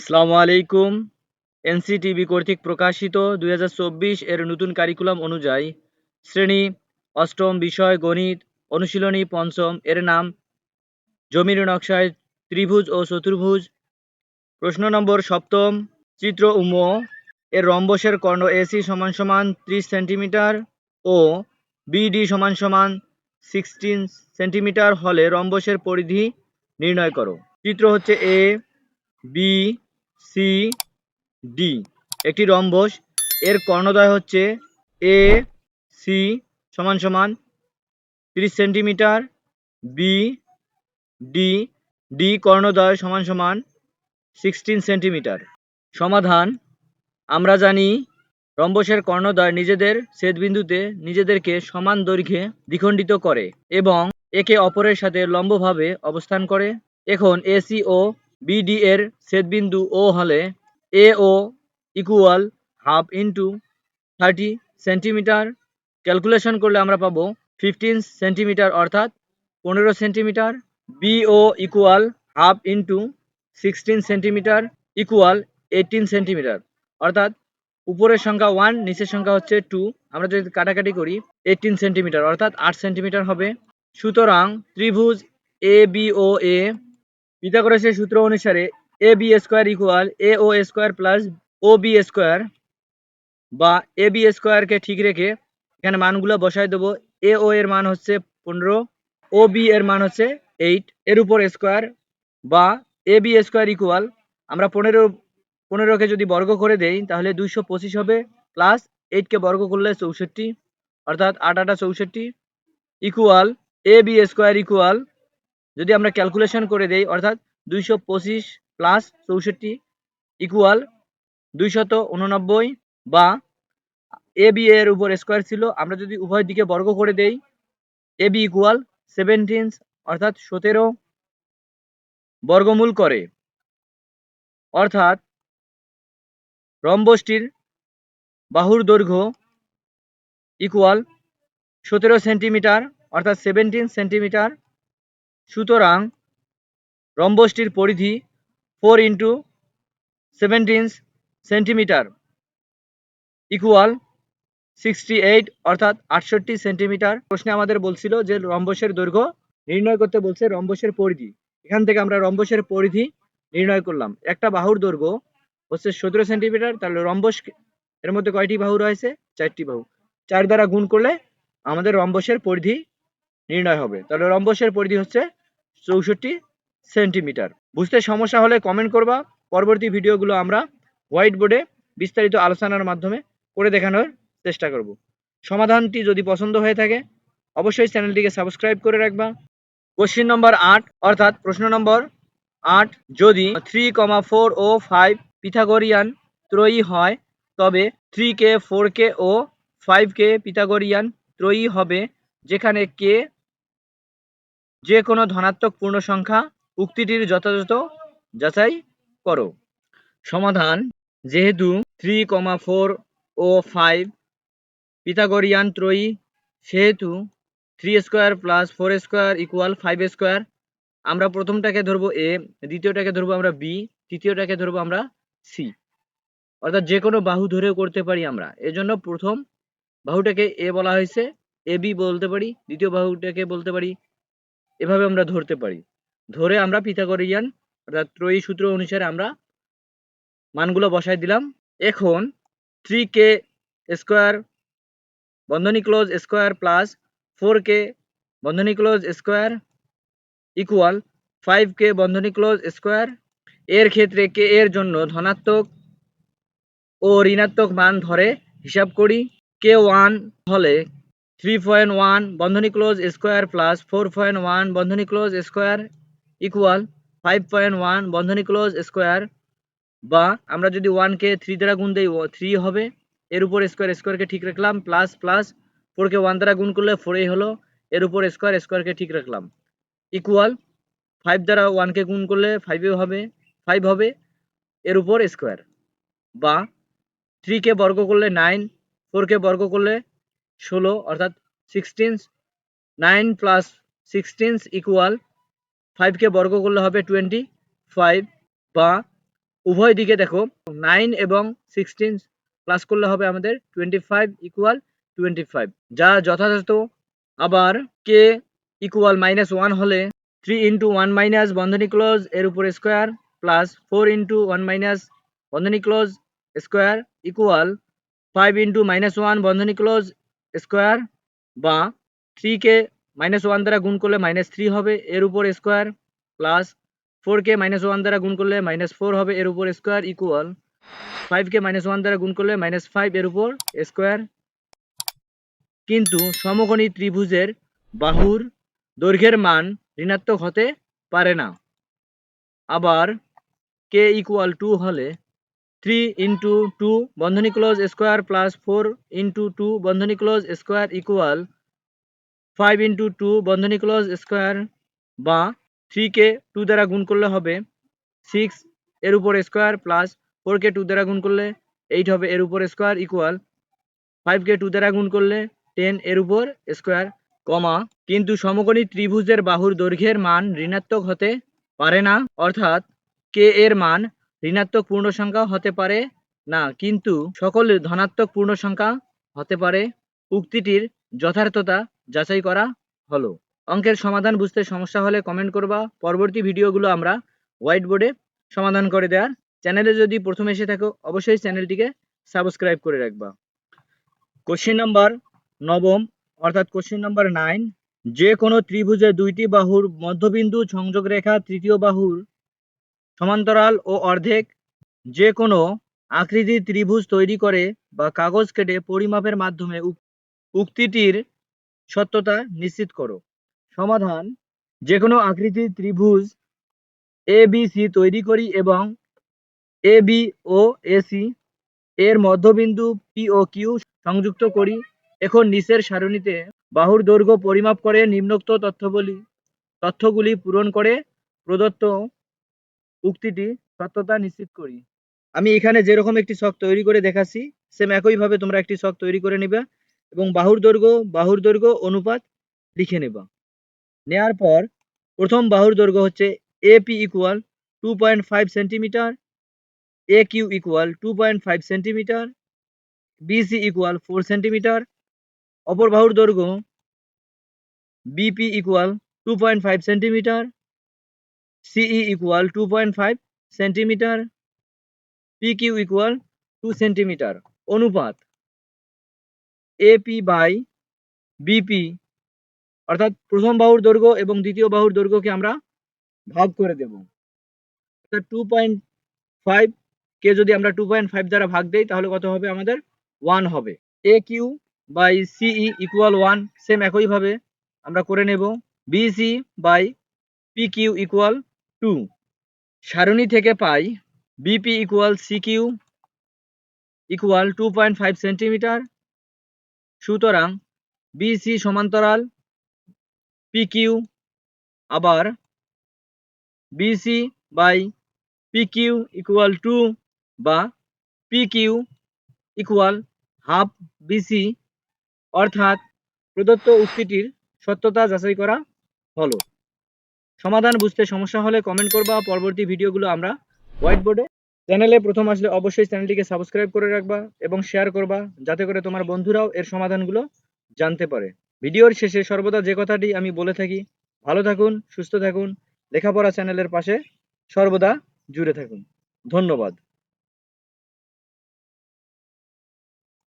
আসসালামু আলাইকুম। এনসিটিভি কর্তৃক প্রকাশিত দুই হাজার চব্বিশ এর নতুন কারিকুলাম অনুযায়ী শ্রেণি অষ্টম বিষয় গণিত অনুশীলনী পঞ্চম এর নাম জমির নকশায় ত্রিভুজ ও চতুর্ভুজ। প্রশ্ন নম্বর সপ্তম, চিত্র উম এর রম্বসের কর্ণ এসি সমান সমান ত্রিশ সেন্টিমিটার ও বিডি সমান সমান সিক্সটিন সেন্টিমিটার হলে রম্বসের পরিধি নির্ণয় করো। চিত্র হচ্ছে এ, বি সি ডি একটি রম্বস। এর কর্ণদ্বয় হচ্ছে এ সি সমান সমান তিরিশ সেন্টিমিটার। বি ডি ডি কর্ণদ্বয় সমান সমান সিক্সটিন সেন্টিমিটার। সমাধান, আমরা জানি রম্বসের কর্ণদ্বয় নিজেদের ছেদবিন্দুতে নিজেদেরকে সমান দৈর্ঘ্যে দ্বিখণ্ডিত করে এবং একে অপরের সাথে লম্বভাবে অবস্থান করে। এখন এসি ও বিডি এর ছেদবিন্দু ও হলে A O equal half into thirty centimetre calculation করলে আমরা পাবো ফিফটিন সেন্টিমিটার অর্থাৎ পনেরো centimetre B O equal half into sixteen centimetre equal eighteen centimetre অর্থাৎ উপরের সংখ্যা ওয়ান নিচের সংখ্যা হচ্ছে টু আমরা যদি কাটাকাটি করি এইটিন সেন্টিমিটার অর্থাৎ আট সেন্টিমিটার হবে। সুতরাং ত্রিভুজ এ বি ও এ পিথাগোরাসের সূত্র অনুসারে A B square equal A O square plus O B square বা এ বি স্কোয়ারকে ঠিক রেখে এখানে মানগুলো বসাই দেবো। এ ও এর মান হচ্ছে পনেরো, ও বি এর মান হচ্ছে এইট। এর উপর স্কোয়ার বা এ বি স্কোয়ার ইকুয়াল আমরা পনেরো পনেরোকে যদি বর্গ করে দেই তাহলে দুইশো পঁচিশ হবে প্লাস এইটকে বর্গ করলে চৌষট্টি, অর্থাৎ আট আটা চৌষট্টি। Equal A B square equal যদি আমরা ক্যালকুলেশন করে দেই, অর্থাৎ দুইশো পঁচিশ প্লাস চৌষট্টি ইকুয়াল দুইশত উননব্বই বা এ বি এর উপর স্কোয়ার ছিল, আমরা যদি উভয় দিকে বর্গ করে দেই এ বি ইকুয়াল সেভেন্টিন অর্থাৎ সতেরো বর্গমূল করে। অর্থাৎ রম্বসটির বাহুর দৈর্ঘ্য ইকুয়াল সতেরো সেন্টিমিটার অর্থাৎ সেভেন্টিন সেন্টিমিটার সুতরাং রম্বসটির পরিধি four into seventeen centimetre equal sixty eight অর্থাৎ আটষট্টি সেন্টিমিটার প্রশ্নে আমাদের বলছিল যে রম্বসের দৈর্ঘ্য নির্ণয় করতে বলছে রম্বসের পরিধি। এখান থেকে আমরা রম্বসের পরিধি নির্ণয় করলাম। একটা বাহুর দৈর্ঘ্য হচ্ছে সতেরো সেন্টিমিটার তাহলে রম্বস এর মধ্যে কয়টি বাহু রয়েছে? চারটি বাহু। চার দ্বারা গুণ করলে আমাদের রম্বসের পরিধি নির্ণয় হবে। তাহলে রম্বসের পরিধি হচ্ছে চৌষট্টি সেন্টিমিটার। বুঝতে সমস্যা হলে কমেন্ট করবা। পরবর্তী ভিডিওগুলো আমরা হোয়াইট বোর্ডে বিস্তারিত আলোচনার মাধ্যমে করে দেখানোর চেষ্টা করব। সমাধানটি যদি পছন্দ হয়ে থাকে, অবশ্যই চ্যানেলটিকে সাবস্ক্রাইব করে রাখবা। কোশ্চিন নম্বর আট, অর্থাৎ প্রশ্ন নম্বর আট, যদি থ্রি কমা ফোর ও ফাইভ পিথাগোরিয়ান ত্রয়ী হয়, তবে থ্রি কে ফোর কে ও ফাইভ কে পিথাগোরিয়ান ত্রয়ী হবে, যেখানে কে যে কোনো ধনাত্মক পূর্ণ সংখ্যা উক্তিটির যথাযথ যাচাই করো। সমাধান, যেহেতু থ্রি কমা ফোর ও ফাইভ পিথাগোরিয়ান ত্রয়ী, সেহেতু three square plus four square equal five square আমরা প্রথমটাকে ধরবো এ দ্বিতীয়টাকে ধরবো আমরা বি তৃতীয়টাকে ধরবো আমরা সি অর্থাৎ যে কোনো বাহু ধরেও করতে পারি আমরা। এজন্য প্রথম বাহুটাকে এ বলা হয়েছে এ বি বলতে পারি, দ্বিতীয় বাহুটাকে বলতে পারি এভাবে আমরা ধরতে পারি। ধরে আমরা পিথাগোরিয়ান, অর্থাৎ ত্রয়ী সূত্র অনুসারে আমরা মানগুলো বসাই দিলাম। এখন থ্রি কে স্কোয়ার বন্ধনী close square plus four K বন্ধনী close square equal five K বন্ধনী ক্লোজ স্কোয়ার এর ক্ষেত্রে কে এর জন্য ধনাত্মক ও ঋণাত্মক মান ধরে হিসাব করি। কে ওয়ান হলে থ্রি পয়েন্ট ওয়ান বন্ধনী close square plus four point one বন্ধনী close square equal five point one বন্ধনী ক্লোজ স্কোয়ার বা আমরা যদি ওয়ানকে থ্রি দ্বারা গুণ দিই থ্রি হবে। এর উপর স্কোয়ার স্কোয়ারকে ঠিক রাখলাম প্লাস প্লাস ফোরকে ওয়ান দ্বারা গুণ করলে ফোরেই হলো। এর উপর স্কোয়ার স্কোয়ারকে ঠিক রাখলাম। ইকুয়াল ফাইভ দ্বারা ওয়ানকে গুণ করলে ফাইভে হবে ফাইভ হবে এর উপর স্কোয়ার বা থ্রিকে বর্গ করলে নাইন ফোরকে বর্গ করলে ষোলো অর্থাৎ sixteen nine plus sixteen equal ফাইভকে বর্গ করলে হবে টোয়েন্টি ফাইভ বা উভয় দিকে দেখো নাইন এবং সিক্সটিন প্লাস করলে হবে আমাদের twenty five equal twenty five যা যথাযথ। আবার কে ইকুয়াল মাইনাস ওয়ান হলে থ্রি ইন্টু ওয়ান মাইনাস বন্ধনী ক্লোজ এর উপর square plus four into one minus বন্ধনী close square equal five into minus one বন্ধনী ক্লোজ স্কোয়ার বা থ্রিকে মাইনাস ওয়ান দ্বারা গুণ করলে মাইনাস থ্রি হবে, এর উপর স্কোয়ার প্লাস ফোরকে মাইনাস ওয়ান দ্বারা গুণ করলে মাইনাস ফোর হবে, এর উপর স্কোয়ার ইকুয়াল ফাইভকে মাইনাস ওয়ান দ্বারা গুণ করলে মাইনাস ফাইভ এর উপর স্কোয়ার। কিন্তু সমকোণী ত্রিভুজের বাহুর দৈর্ঘ্যের মান ঋণাত্মক হতে পারে না। আবার কে ইকুয়াল টু হলে থ্রি ইন্টু টু বন্ধনী close square plus four into two বন্ধনী close square equal five into two বন্ধনী ক্লোজ স্কোয়ার বা থ্রিকে টু দ্বারা গুণ করলে হবে সিক্স এর উপর স্কোয়ার প্লাস ফোরকে টু দ্বারা গুণ করলে এইট হবে এর উপর স্কোয়ার ইকুয়াল ফাইভকে টু দ্বারা গুণ করলে টেন এর উপর স্কোয়ার কমা কিন্তু সমকোণী ত্রিভুজের বাহুর দৈর্ঘ্যের মান ঋণাত্মক হতে পারে না। অর্থাৎ কে এর মান ঋণাত্মক পূর্ণ সংখ্যা হতে পারে না, কিন্তু সকল ধনাত্মক পূর্ণ সংখ্যা হতে পারে। উক্তিটির যথার্থতা যাচাই করা হলো। অঙ্কের সমাধান বুঝতে সমস্যা হলে কমেন্ট করবা। পরবর্তী ভিডিওগুলো আমরা হোয়াইট বোর্ডে সমাধান করে দেওয়ার। চ্যানেলে যদি প্রথম এসে থাকো, অবশ্যই চ্যানেলটিকে সাবস্ক্রাইব করে রাখবা। কোশ্চেন নাম্বার নবম, অর্থাৎ কোশ্চেন নাম্বার নাইন যে কোনো ত্রিভুজের দুইটি বাহুর মধ্যবিন্দু সংযোগ রেখা তৃতীয় বাহুর সমান্তরাল ও অর্ধেক যে কোনো আকৃতির ত্রিভুজ তৈরি করে বা কাগজ কেটে পরিমাপের মাধ্যমে উক- উক্তিটির সত্যতা নিশ্চিত করো। সমাধান, যে কোনো আকৃতির ত্রিভুজ এ বি সি তৈরি করি এবং A B O A C এর মধ্যবিন্দু পি ও কিউ সংযুক্ত করি। এখন নিচের সারণীতে বাহুর দৈর্ঘ্য পরিমাপ করে নিম্নোক্ত তথ্যগুলি তথ্যগুলি পূরণ করে প্রদত্ত উক্তিটি সত্যতা নিশ্চিত করি। আমি এখানে যেরকম একটি শখ তৈরি করে দেখাচ্ছি সেম একইভাবে তোমরা একটি শখ তৈরি করে নেবে এবং বাহুর দৈর্ঘ্য বাহুর দৈর্ঘ্য অনুপাত লিখে নেবা। নেয়ার পর প্রথম বাহুর দৈর্ঘ্য হচ্ছে A P equal two point five centimetre A Q equal two point five centimetre B C equal four centimetre অপর বাহুর দৈর্ঘ্য B P equal two point five centimetre C E equal two point five centimetre P Q equal two centimetre অনুপাত A P by B P অর্থাৎ প্রথম বাহুর দৈর্ঘ্য এবং দ্বিতীয় বাহুর দৈর্ঘ্যকে আমরা ভাগ করে দেব। অর্থাৎ টু পয়েন্ট ফাইভ কে যদি আমরা টু পয়েন্ট ফাইভ দ্বারা ভাগ দেই, তাহলে কত হবে? আমাদের ওয়ান হবে। A Q by C E equal one same একইভাবে আমরা করে নেব। B C by P Q equal two. সারণী থেকে পাই B P equal C Q equal two point five centimetre সুতরাং বিসি সমান্তরাল পি কিউ আবার B C by P Q equal two বা P Q equal half B C অর্থাৎ প্রদত্ত উক্তিটির সত্যতা যাচাই করা হলো। সমাধান বুঝতে সমস্যা হলে কমেন্ট করবা। পরবর্তী ভিডিওগুলো আমরা হোয়াইট বোর্ডে চ্যানেলে প্রথম আসলে অবশ্যই চ্যানেলটিকে সাবস্ক্রাইব করে রাখবা এবং শেয়ার করবা, যাতে করে তোমার বন্ধুরাও এর সমাধানগুলো জানতে পারে। ভিডিওর শেষে সর্বদা যে কথাটি আমি বলে থাকি, ভালো থাকুন, সুস্থ থাকুন, লেখাপড়া চ্যানেলের পাশে সর্বদা জুড়ে থাকুন। ধন্যবাদ।